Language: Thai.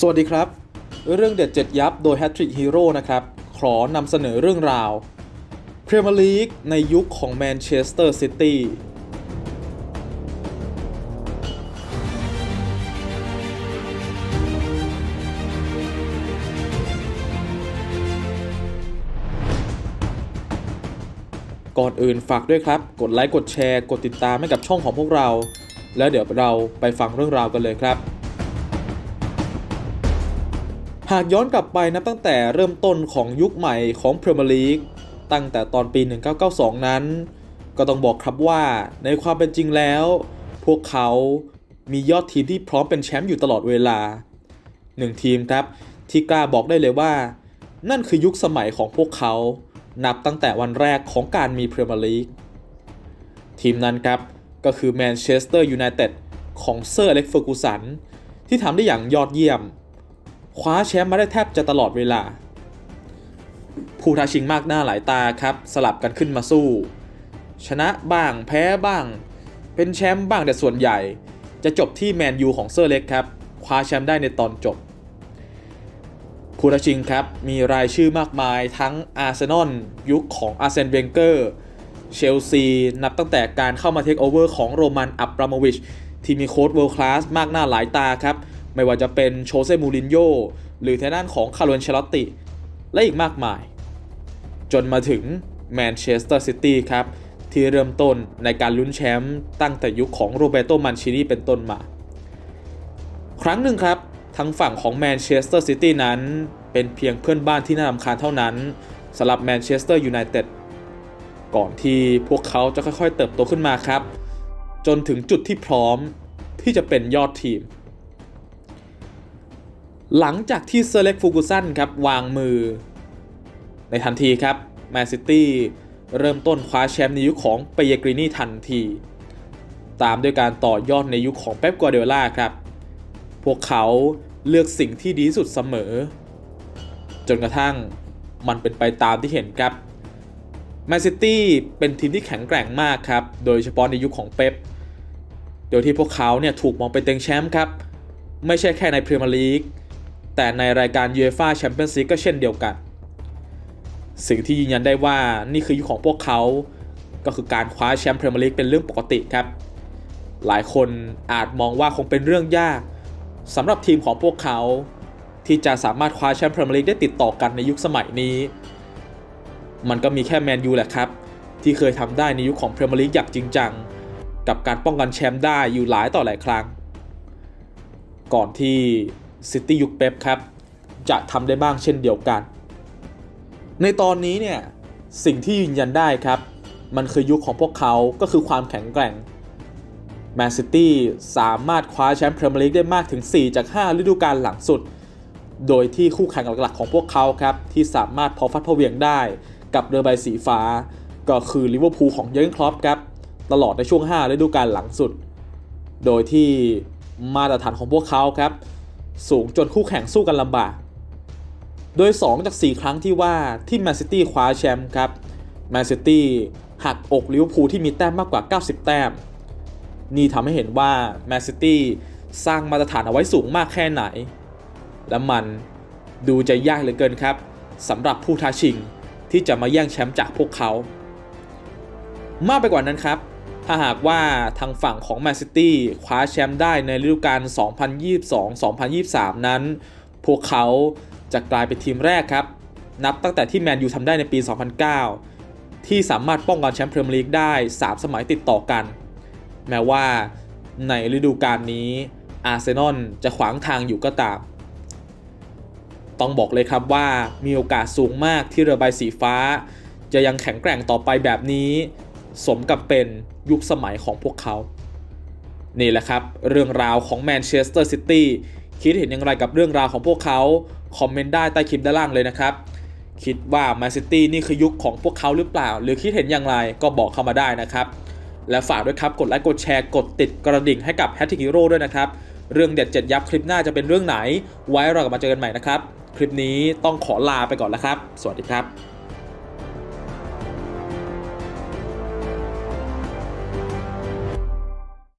สวัสดีครับ เรื่องเด็ดเจ็ดยับโดย h a t t r i c k Hero นะครับ ขอนำเสนอเรื่องราวพรีเมียร์ลีกในยุคของแมนเชสเตอร์ซิตี้ก่อนอื่นฝากด้วยครับ กดไลค์ กดแชร์ กดติดตามให้กับช่องของพวกเรา แล้วเดี๋ยวเราไปฟังเรื่องราวกันเลยครับ หากย้อนกลับไปนับตั้งแต่เริ่มต้นของยุคใหม่ของพรีเมียร์ลีกตั้งแต่ตอนปี 1992 นั้น ก็ต้องบอกครับว่าในความเป็นจริงแล้ว พวกเขามียอดทีมที่พร้อมเป็นแชมป์อยู่ตลอดเวลาหนึ่งทีมครับที่กล้าบอกได้เลยว่า นั่นคือยุคสมัยของพวกเขา นับตั้งแต่วันแรกของการมีพรีเมียร์ลีกทีมนั้นครับก็คือแมนเชสเตอร์ยูไนเต็ดของเซอร์อเล็กเฟอร์กูสันที่ทำได้อย่างยอดเยี่ยม คว้าแชมป์มาได้แทบจะตลอดเวลา ผู้ท้าชิงมากหน้าหลายตาครับ สลับกันขึ้นมาสู้ ชนะบ้างแพ้บ้าง เป็นแชมป์บ้างแต่ส่วนใหญ่ จะจบที่แมนยูของเซอร์เล็กครับคว้าแชมป์ได้ในตอนจบ ผู้ท้าชิงครับ มีรายชื่อมากมายทั้งอาร์เซนอลยุคของอาร์เซนเวนเกอร์เชลซีนับตั้งแต่การเข้ามาเทคโอเวอร์ของโรมันอับราโมวิชที่มีโค้ดเวิลด์คลาสมากหน้าหลายตาครับ ไม่ว่าจะเป็นโชเซ่มูรินโญ่หรือทางด้านของคาร์โลนเชลอตติ และอีกมากมาย จนมาถึงแมนเชสเตอร์ซิตี้ครับ ที่เริ่มต้นในการลุ้นแชมป์ตั้งแต่ยุคของโรเบโตมันชินีเป็นต้นมา ครั้งหนึ่งครับทางฝั่งของแมนเชสเตอร์ซิตี้นั้น เป็นเพียงเพื่อนบ้านที่น่ารำคาญเท่านั้นสำหรับแมนเชสเตอร์ยูไนเต็ดก่อนที่พวกเขาจะค่อยๆเติบโตขึ้นมาครับ จนถึงจุดที่พร้อมที่จะเป็นยอดทีม หลังจากที่เซเล็กฟูกุสันครับวางมือ ในทันทีครับแมนซิตี้เริ่มต้นคว้าแชมป์ในยุคของเปเยกรินีทันที ตามด้วยการต่อยอดในยุคของเป๊ปกัวเดล่าครับ พวกเขาเลือกสิ่งที่ดีสุดเสมอ จนกระทั่งมันเป็นไปตามที่เห็นครับแมนซิตี้เป็นทีมที่แข็งแกร่งมากครับ โดยเฉพาะในยุคของเป๊ปโดยที่พวกเขาเนี่ยถูกมองเป็นเต็งแชมป์ครับ ไม่ใช่แค่ในพรีเมียร์ลีก แต่ในรายการ UEFA Champions League ก็เช่นเดียวกัน สิ่งที่ยืนยันได้ว่านี่คือยุคของพวกเขา ก็คือการคว้าแชมป์พรีเมียร์ลีกเป็นเรื่องปกติครับ หลายคนอาจมองว่าคงเป็นเรื่องยากสำหรับทีมของพวกเขา ที่จะสามารถคว้าแชมป์พรีเมียร์ลีกได้ติดต่อกันในยุคสมัยนี้ มันก็มีแค่แมนยูแหละครับ ที่เคยทำได้ในยุคของพรีเมียร์ลีกอย่างจริงจังกับการป้องกันแชมป์ได้อยู่หลายต่อหลายครั้ง ก่อนที่ ซิตี้ยุคเป๊ปครับ จะทำได้บ้างเช่นเดียวกัน ในตอนนี้เนี่ย สิ่งที่ยืนยันได้ครับ มันคือยุคของพวกเขาก็คือความแข็งแกร่งแมนซิตี้สามารถคว้าแชมป์พรีเมียร์ลีกได้มากถึง 4 จาก 5 ฤดูกาลหลังสุด โดยที่คู่แข่งหลักๆของพวกเขาครับ ที่สามารถพอฟัดพอเวียงได้กับเรือใบสีฟ้า ก็คือลิเวอร์พูลของเยอร์เกนคล็อปครับ ตลอดในช่วง 5 ฤดูกาลหลังสุด โดยที่มาตรฐานของพวกเขาครับ สูงจนคู่แข่งสู้กันลำบาก โดย 2 จาก 4 ครั้งที่ว่าที่แมนซิตี้คว้าแชมป์ครับแมนซิตี้หักอกลิเวอร์พูลที่มีแต้มมากกว่า 90 แต้ม นี่ทำให้เห็นว่าแมนซิตี้สร้างมาตรฐานเอาไว้สูงมากแค่ไหน และมันดูจะยากเหลือเกินครับสำหรับผู้ท้าชิงที่จะมาแย่งแชมป์จากพวกเขา มากไปกว่านั้นครับ ถ้าหากว่าทางฝั่งของแมนซิตี้คว้าแชมป์ได้ในฤดูกาล 2022-2023 นั้น พวกเขาจะกลายเป็นทีมแรกครับ นับตั้งแต่ที่แมนยูทำได้ในปี 2009 ที่สามารถป้องกันแชมป์พรีเมียร์ลีกได้ 3 สมัยติดต่อกัน แม้ว่าในฤดูกาลนี้อาร์เซนอลจะขวางทางอยู่ก็ตาม ต้องบอกเลยครับว่ามีโอกาสสูงมากที่เรือใบสีฟ้า จะยังแข็งแกร่งต่อไปแบบนี้ สมกับเป็นยุคสมัยของพวกเขา นี่แหละครับ เรื่องราวของแมนเชสเตอร์ซิตี้คิดเห็นอย่างไรกับเรื่องราวของพวกเขา คอมเมนต์ได้ใต้คลิปด้านล่างเลยนะครับ คิดว่าแมนซิตี้นี่คือยุคของพวกเขาหรือเปล่า หรือคิดเห็นอย่างไรก็บอกเข้ามาได้นะครับ และฝากด้วยครับกดไลค์กดแชร์กดติดกระดิ่งให้กับแฮตติกิโร่ด้วยนะครับเรื่องเด็ดเจ็ดยับคลิปหน้าจะเป็นเรื่องไหน ไว้เรากลับมาเจอกันใหม่นะครับ คลิปนี้ต้องขอลาไปก่อนแล้วครับ สวัสดีครับ